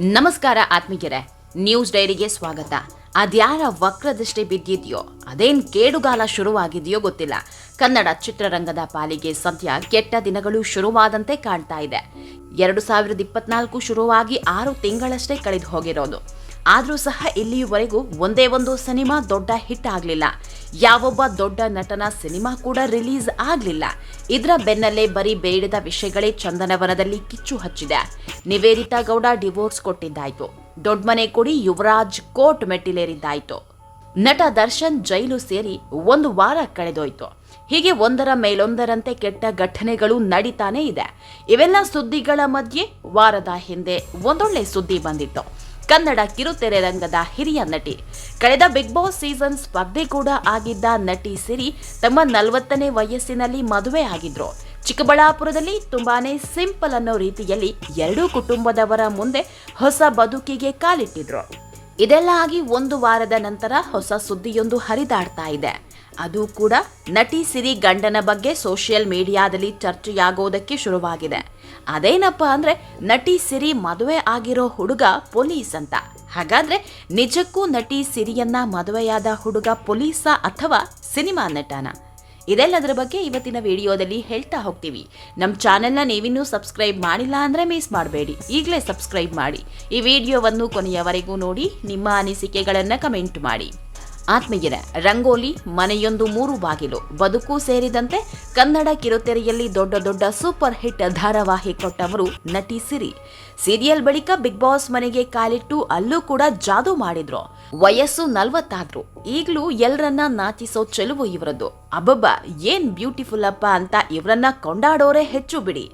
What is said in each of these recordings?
ನಮಸ್ಕಾರ ಆತ್ಮೀಯರೇ, ನ್ಯೂಸ್ ಡೈರಿಗೆ ಸ್ವಾಗತ. ಅದ್ಯಾರ ವಕ್ರದೃಷ್ಟಿ ಬಿದ್ದಿದೆಯೋ, ಅದೇನ್ ಕೇಡುಗಾಲ ಶುರುವಾಗಿದೆಯೋ ಗೊತ್ತಿಲ್ಲ. ಕನ್ನಡ ಚಿತ್ರರಂಗದ ಪಾಲಿಗೆ ಸದ್ಯ ಕೆಟ್ಟ ದಿನಗಳು ಶುರುವಾದಂತೆ ಕಾಣ್ತಾ ಇದೆ. ಎರಡು ಸಾವಿರದ ಇಪ್ಪತ್ನಾಲ್ಕು ಶುರುವಾಗಿ ಆರು ತಿಂಗಳಷ್ಟೇ ಕಳೆದು ಹೋಗಿರೋದು. ಆದರೂ ಸಹ ಇಲ್ಲಿಯವರೆಗೂ ಒಂದೇ ಒಂದು ಸಿನಿಮಾ ದೊಡ್ಡ ಹಿಟ್ ಆಗಲಿಲ್ಲ. ಯಾವೊಬ್ಬ ದೊಡ್ಡ ನಟನ ಸಿನಿಮಾ ಕೂಡ ರಿಲೀಸ್ ಆಗಲಿಲ್ಲ. ಇದರ ಬೆನ್ನಲ್ಲೇ ಬರೀ ಬೇಡದ ವಿಷಯಗಳೇ ಚಂದನವನದಲ್ಲಿ ಕಿಚ್ಚು ಹಚ್ಚಿದೆ. ನಿವೇದಿತಾ ಗೌಡ ಡಿವೋರ್ಸ್ ಕೊಟ್ಟಿದ್ದಾಯ್ತು. ದೊಡ್ಡಮನೆ ಕೊಡಿ ಯುವರಾಜ್ ಕೋರ್ಟ್ ಮೆಟ್ಟಿಲೇರಿದ್ದಾಯ್ತು. ನಟ ದರ್ಶನ್ ಜೈಲು ಸೇರಿ ಒಂದು ವಾರ ಕಳೆದೋಯ್ತು. ಹೀಗೆ ಒಂದರ ಮೇಲೊಂದರಂತೆ ಕೆಟ್ಟ ಘಟನೆಗಳು ನಡೀತಾನೆ ಇದೆ. ಇವೆಲ್ಲ ಸುದ್ದಿಗಳ ಮಧ್ಯೆ ವಾರದ ಹಿಂದೆ ಒಂದೊಳ್ಳೆ ಸುದ್ದಿ ಬಂದಿತ್ತು. ಕನ್ನಡ ಕಿರುತೆರೆ ರಂಗದ ಹಿರಿಯ ನಟಿ. ಕಳೆದ ಬಿಗ್ ಬಾಸ್ ಸೀಸನ್ ಸ್ಪರ್ಧೆ ಕೂಡ ಆಗಿದ್ದ ನಟಿ ಸಿರಿ ತಮ್ಮ ನಲವತ್ತನೇ ವಯಸ್ಸಿನಲ್ಲಿ ಮದುವೆ ಆಗಿದ್ರು. ಚಿಕ್ಕಬಳ್ಳಾಪುರದಲ್ಲಿ ತುಂಬಾನೇ ಸಿಂಪಲ್ ಅನ್ನೋ ರೀತಿಯಲ್ಲಿ ಎರಡೂ ಕುಟುಂಬದವರ ಮುಂದೆ ಹೊಸ ಬದುಕಿಗೆ ಕಾಲಿಟ್ಟಿದ್ರು. ಇದೆಲ್ಲ ಆಗಿ ಒಂದು ವಾರದ ನಂತರ ಹೊಸ ಸುದ್ದಿಯೊಂದು ಹರಿದಾಡ್ತಾ ಇದೆ. ಅದು ಕೂಡ ನಟಿ ಸಿರಿ ಗಂಡನ ಬಗ್ಗೆ ಸೋಷಿಯಲ್ ಮೀಡಿಯಾದಲ್ಲಿ ಚರ್ಚೆಯಾಗೋದಕ್ಕೆ ಶುರುವಾಗಿದೆ. ಅದೇನಪ್ಪ ಅಂದ್ರೆ ನಟಿ ಸಿರಿ ಮದುವೆ ಆಗಿರೋ ಹುಡುಗ ಪೊಲೀಸ್ ಅಂತ. ಹಾಗಾದ್ರೆ ನಿಜಕ್ಕೂ ನಟಿ ಸಿರಿಯನ್ನ ಮದುವೆಯಾದ ಹುಡುಗ ಪೊಲೀಸಾ ಅಥವಾ ಸಿನಿಮಾ ನಟನ? ಇದೆಲ್ಲದರ ಬಗ್ಗೆ ಇವತ್ತಿನ ವಿಡಿಯೋದಲ್ಲಿ ಹೇಳ್ತಾ ಹೋಗ್ತೀವಿ. ನಮ್ಮ ಚಾನೆಲ್ನ ನೀವಿನ್ನೂ ಸಬ್ಸ್ಕ್ರೈಬ್ ಮಾಡಿಲ್ಲ ಅಂದರೆ ಮಿಸ್ ಮಾಡಬೇಡಿ. ಈಗಲೇ ಸಬ್ಸ್ಕ್ರೈಬ್ ಮಾಡಿ. ಈ ವಿಡಿಯೋವನ್ನು ಕೊನೆಯವರೆಗೂ ನೋಡಿ, ನಿಮ್ಮ ಅನಿಸಿಕೆಗಳನ್ನು ಕಮೆಂಟ್ ಮಾಡಿ. ಆತ್ಮೀಯರ, ರಂಗೋಲಿ ಮನೆಯೊಂದು ಮೂರು ಬಾಗಿಲು, ಬದುಕು ಸೇರಿದಂತೆ ಕನ್ನಡ ಕಿರುತೆರೆಯಲ್ಲಿ ದೊಡ್ಡ ದೊಡ್ಡ ಸೂಪರ್ ಹಿಟ್ ಧಾರಾವಾಹಿ ಕೊಟ್ಟವರು ನಟಿ ಸಿರಿ. ಸೀರಿಯಲ್ ಬಳಿಕ ಬಿಗ್ ಬಾಸ್ ಮನೆಗೆ ಕಾಲಿಟ್ಟು ಅಲ್ಲೂ ಕೂಡ ಜಾದೂ ಮಾಡಿದ್ರು. ವಯಸ್ಸು ನಲ್ವತ್ತಾದ್ರು. ಈಗಲೂ ಎಲ್ಲರನ್ನ ನಾಚಿಸೋ ಚೆಲುವು ಇವರದ್ದು. ಅಬ್ಬಬ್ಬ, ಏನ್ ಬ್ಯೂಟಿಫುಲ್ ಅಪ್ಪ ಅಂತ ಇವರನ್ನ ಕೊಂಡಾಡೋರೆ ಹೆಚ್ಚು ಬಿಡಿ.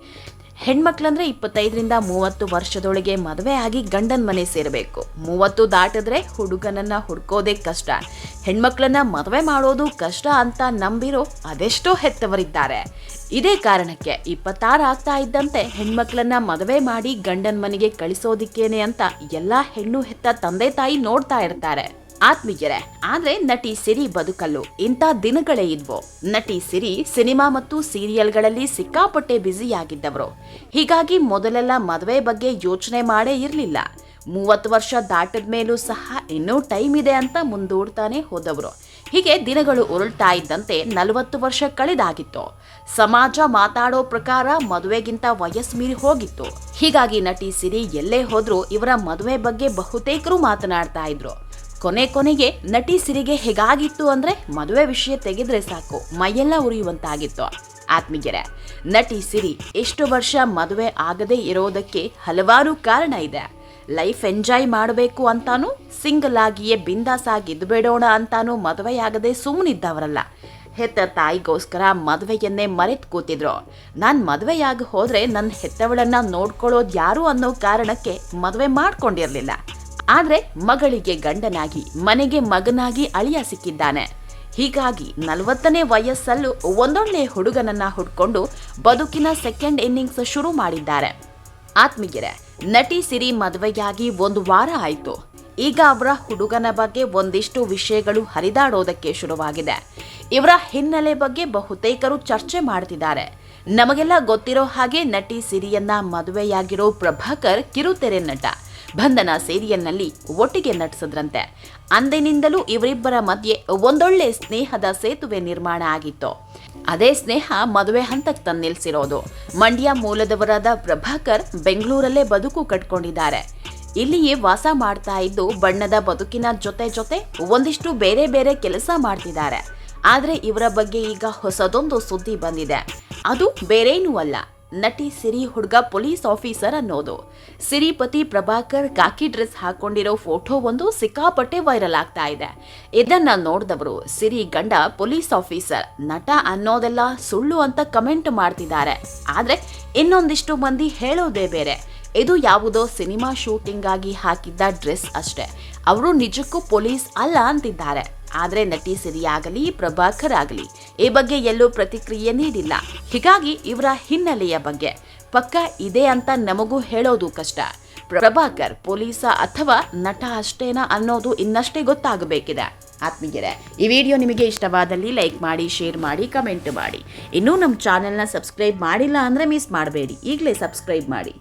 ಹೆಣ್ಮಕ್ಳಂದ್ರೆ ಇಪ್ಪತ್ತೈದರಿಂದ ಮೂವತ್ತು ವರ್ಷದೊಳಗೆ ಮದುವೆ ಆಗಿ ಗಂಡನ ಮನೆ ಸೇರಬೇಕು. ಮೂವತ್ತು ದಾಟಿದ್ರೆ ಹುಡುಗನನ್ನ ಹುಡ್ಕೋದೇ ಕಷ್ಟ. ಹೆಣ್ಮಕ್ಳನ್ನ ಮದುವೆ ಮಾಡೋದು ಕಷ್ಟ ಅಂತ ನಂಬಿರೋ ಅದೆಷ್ಟೋ ಹೆತ್ತವರಿದ್ದಾರೆ. ಇದೇ ಕಾರಣಕ್ಕೆ ಇಪ್ಪತ್ತಾರು ಆಗ್ತಾ ಇದ್ದಂತೆ ಹೆಣ್ಮಕ್ಳನ್ನ ಮದುವೆ ಮಾಡಿ ಗಂಡನ ಮನೆಗೆ ಕಳಿಸೋದಿಕ್ಕೇನೆ ಅಂತ ಎಲ್ಲಾ ಹೆಣ್ಣು ಹೆತ್ತ ತಂದೆ ತಾಯಿ ನೋಡ್ತಾ ಇರ್ತಾರೆ. ಆತ್ಮೀಯರೇ, ಆದ್ರೆ ನಟಿ ಸಿರಿ ಬದುಕಲ್ಲು. ಇಂಥ ದಿನಗಳೇ ಇದ್ವು. ನಟಿ ಸಿರಿ ಸಿನಿಮಾ ಮತ್ತು ಸೀರಿಯಲ್ಗಳಲ್ಲಿ ಸಿಕ್ಕಾಪಟ್ಟೆ ಬ್ಯುಸಿಯಾಗಿದ್ದವರು. ಹೀಗಾಗಿ ಮೊದಲೆಲ್ಲ ಮದುವೆ ಬಗ್ಗೆ ಯೋಚನೆ ಮಾಡೇ ಇರಲಿಲ್ಲ. ಮೂವತ್ತು ವರ್ಷ ದಾಟದ ಮೇಲೂ ಸಹ ಇನ್ನೂ ಟೈಮ್ ಇದೆ ಅಂತ ಮುಂದೂಡ್ತಾನೆ ಹೋದವರು. ಹೀಗೆ ದಿನಗಳು ಉರುಳ್ತಾ ಇದ್ದಂತೆ ನಲವತ್ತು ವರ್ಷ ಕಳೆದಾಗಿತ್ತು. ಸಮಾಜ ಮಾತಾಡೋ ಪ್ರಕಾರ ಮದುವೆಗಿಂತ ವಯಸ್ಸು ಮೀರಿ ಹೋಗಿತ್ತು. ಹೀಗಾಗಿ ನಟಿ ಸಿರಿ ಎಲ್ಲೇ ಹೋದ್ರೂ ಇವರ ಮದುವೆ ಬಗ್ಗೆ ಬಹುತೇಕರು ಮಾತನಾಡ್ತಾ ಇದ್ರು. ಕೊನೆ ಕೊನೆಗೆ ನಟಿ ಸಿರಿಗೆ ಹೇಗಾಗಿತ್ತು ಅಂದ್ರೆ ಮದುವೆ ವಿಷಯ ತೆಗೆದ್ರೆ ಸಾಕು, ಮೈಯೆಲ್ಲ ಉರಿಯುವಂತಾಗಿತ್ತು. ಆತ್ಮೀಗೆರೆ ನಟಿ ಸಿರಿ ಎಷ್ಟು ವರ್ಷ ಮದುವೆ ಆಗದೆ ಇರೋದಕ್ಕೆ ಹಲವಾರು ಕಾರಣ ಇದೆ. ಲೈಫ್ ಎಂಜಾಯ್ ಮಾಡಬೇಕು ಅಂತಾನು, ಸಿಂಗಲ್ ಆಗಿಯೇ ಬಿಂದಾಸ್ ಆಗಿ ಬಿಡೋಣ ಅಂತಾನು ಮದುವೆಯಾಗದೆ ಸುಮ್ಮನಿದ್ದವರಲ್ಲ. ಹೆತ್ತ ತಾಯಿಗೋಸ್ಕರ ಮದುವೆಯನ್ನೇ ಮರೆತು ಕೂತಿದ್ರು. ನಾನು ಮದುವೆಯಾಗಿ ಹೋದ್ರೆ ನನ್ನ ಹೆತ್ತವಳನ್ನ ನೋಡ್ಕೊಳ್ಳೋದು ಯಾರು ಅನ್ನೋ ಕಾರಣಕ್ಕೆ ಮದುವೆ ಮಾಡ್ಕೊಂಡಿರ್ಲಿಲ್ಲ. ಆದ್ರೆ ಮಗಳಿಗೆ ಗಂಡನಾಗಿ, ಮನೆಗೆ ಮಗನಾಗಿ ಅಳಿಯ ಸಿಕ್ಕಿದ್ದಾನೆ. ಹೀಗಾಗಿ ನಲವತ್ತನೇ ವಯಸ್ಸಲ್ಲೂ ಒಂದೊಳ್ಳೆ ಹುಡುಗನನ್ನ ಹುಡ್ಕೊಂಡು ಬದುಕಿನ ಸೆಕೆಂಡ್ ಇನ್ನಿಂಗ್ಸ್ ಶುರು ಮಾಡಿದ್ದಾರೆ. ಆತ್ಮೀಯರೇ, ನಟಿ ಸಿರಿ ಮದುವೆಯಾಗಿ ಒಂದು ವಾರ ಆಯ್ತು. ಈಗ ಅವರ ಹುಡುಗನ ಬಗ್ಗೆ ಒಂದಿಷ್ಟು ವಿಷಯಗಳು ಹರಿದಾಡೋದಕ್ಕೆ ಶುರುವಾಗಿದೆ. ಇವರ ಹಿನ್ನೆಲೆ ಬಗ್ಗೆ ಬಹುತೇಕರು ಚರ್ಚೆ ಮಾಡ್ತಿದ್ದಾರೆ. ನಮಗೆಲ್ಲ ಗೊತ್ತಿರೋ ಹಾಗೆ ನಟಿ ಸಿರಿಯನ್ನ ಮದುವೆಯಾಗಿರೋ ಪ್ರಭಾಕರ್ ಕಿರುತೆರೆ ನಟ. ಬಂಧನ ಸೀರಿಯಲ್ನಲ್ಲಿ ಒಟ್ಟಿಗೆ ನಟಿಸಿದ್ರಂತೆ. ಅಂದಿನಿಂದಲೂ ಇವರಿಬ್ಬರ ಮಧ್ಯೆ ಒಂದೊಳ್ಳೆ ಸ್ನೇಹದ ಸೇತುವೆ ನಿರ್ಮಾಣ ಆಗಿತ್ತು. ಅದೇ ಸ್ನೇಹ ಮದುವೆ ಹಂತಕ್ಕೆ ತಂದು ನಿಲ್ಲಿಸಿರೋದು ಮಂಡ್ಯ ಮೂಲದವರಾದ ಪ್ರಭಾಕರ್ ಬೆಂಗಳೂರಲ್ಲೇ ಬದುಕು ಕಟ್ಕೊಂಡಿದ್ದಾರೆ. ಇಲ್ಲಿಯೇ ವಾಸ ಮಾಡ್ತಾ ಇದ್ದು ಬಣ್ಣದ ಬದುಕಿನ ಜೊತೆ ಜೊತೆ ಒಂದಿಷ್ಟು ಬೇರೆ ಬೇರೆ ಕೆಲಸ ಮಾಡ್ತಿದ್ದಾರೆ. ಆದರೆ ಇವರ ಬಗ್ಗೆ ಈಗ ಹೊಸದೊಂದು ಸುದ್ದಿ ಬಂದಿದೆ. ಅದು ಬೇರೇನೂ ಅಲ್ಲ. ನಟಿ ಸಿರಿ ಹುಡುಗ ಪೊಲೀಸ್ ಆಫೀಸರ್ ಅನ್ನೋದು. ಸಿರಿಪತಿ ಪ್ರಭಾಕರ್ ಕಾಕಿ ಡ್ರೆಸ್ ಹಾಕೊಂಡಿರೋ ಫೋಟೋ ಒಂದು ಸಿಕ್ಕಾಪಟ್ಟೆ ವೈರಲ್ ಆಗ್ತಾ ಇದೆ. ಇದನ್ನ ನೋಡಿದವರು ಸಿರಿ ಗಂಡ ಪೊಲೀಸ್ ಆಫೀಸರ್. ನಟ ಅನ್ನೋದೆಲ್ಲ ಸುಳ್ಳು ಅಂತ ಕಮೆಂಟ್ ಮಾಡ್ತಿದ್ದಾರೆ. ಆದ್ರೆ ಇನ್ನೊಂದಿಷ್ಟು ಮಂದಿ ಹೇಳೋದೇ ಬೇರೆ. ಇದು ಯಾವುದೋ ಸಿನಿಮಾ ಶೂಟಿಂಗ್ ಆಗಿ ಹಾಕಿದ್ದ ಡ್ರೆಸ್ ಅಷ್ಟೇ. ಅವರು ನಿಜಕ್ಕೂ ಪೊಲೀಸ್ ಅಲ್ಲ ಅಂತಿದ್ದಾರೆ. ಆದ್ರೆ ನಟಿ ಸಿರಿಯಾಗಲಿ ಪ್ರಭಾಕರ್ ಆಗಲಿ ಈ ಬಗ್ಗೆ ಎಲ್ಲೂ ಪ್ರತಿಕ್ರಿಯೆ ನೀಡಿಲ್ಲ. ಹೀಗಾಗಿ ಇವರ ಹಿನ್ನೆಲೆಯ ಬಗ್ಗೆ ಪಕ್ಕ ಇದೆ ಅಂತ ನಮಗೂ ಹೇಳೋದು ಕಷ್ಟ. ಪ್ರಭಾಕರ್, ಪೊಲೀಸ ಅಥವಾ ನಟ ಅಷ್ಟೇನಾ ಅನ್ನೋದು ಇನ್ನಷ್ಟೇ ಗೊತ್ತಾಗಬೇಕಿದೆ. ಆತ್ಮೀಯರೇ, ಈ ವಿಡಿಯೋ ನಿಮಗೆ ಇಷ್ಟವಾದಲ್ಲಿ ಲೈಕ್ ಮಾಡಿ, ಶೇರ್ ಮಾಡಿ, ಕಮೆಂಟ್ ಮಾಡಿ. ಇನ್ನೂ ನಮ್ಮ ಚಾನೆಲ್ನ ಸಬ್ಸ್ಕ್ರೈಬ್ ಮಾಡಿಲ್ಲ ಅಂದರೆ ಮಿಸ್ ಮಾಡಬೇಡಿ. ಈಗಲೇ ಸಬ್ಸ್ಕ್ರೈಬ್ ಮಾಡಿ.